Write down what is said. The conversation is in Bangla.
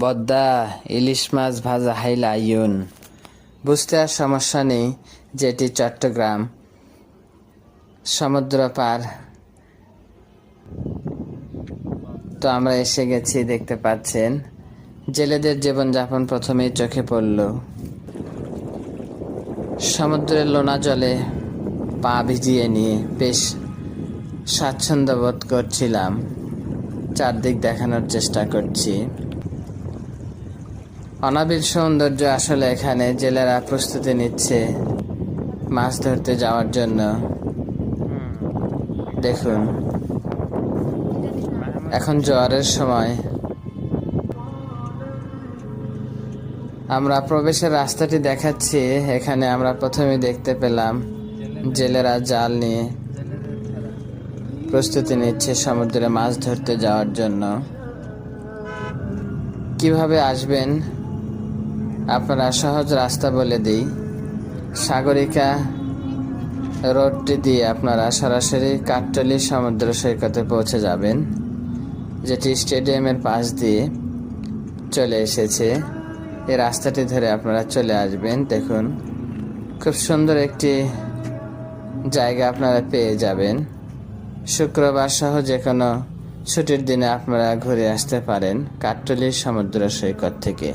বদ্দা, ইলিশ মাছ ভাজা হাইলা ইউন বুঝতে আর সমস্যা নেই, যেটি চট্টগ্রাম। সমুদ্র পার। তো আমরা এসে গেছি, দেখতে পাচ্ছেন। জেলেদের জীবনযাপন প্রথমেই চোখে পড়ল। সমুদ্রের লোনা জলে পা ভিজিয়ে নিয়ে বেশ স্বাচ্ছন্দ্য বোধ করছিলাম। চারদিক দেখানোর চেষ্টা করছি। অনাবিল সৌন্দর্য আসলে এখানে জেলেরা প্রস্তুতি নিচ্ছে মাছ ধরতে যাওয়ার জন্য। দেখুন। এখন জোয়ারের সময়। আমরা প্রবেশের রাস্তাটি দেখাচ্ছি, এখানে আমরা প্রথমে দেখতে পেলাম জেলেরা জাল নিয়ে প্রস্তুতি নিচ্ছে সমুদ্রে মাছ ধরতে যাওয়ার জন্য। কীভাবে আসবেন? আপনারা সহজ রাস্তা বলে দিই। সাগরিকা রোডটি দিয়ে আপনারা সরাসরি কাঠটলি সমুদ্র সৈকতে পৌঁছে যাবেন, যেটি স্টেডিয়ামের পাশ দিয়ে চলে এসেছে। এই রাস্তাটি ধরে আপনারা চলে আসবেন, দেখুন। খুব সুন্দর একটি জায়গা আপনারা পেয়ে যাবেন। শুক্রবার সহ যে কোনো ছুটির দিনে আপনারা ঘুরে আসতে পারেন কাঠটলির সমুদ্র সৈকত থেকে।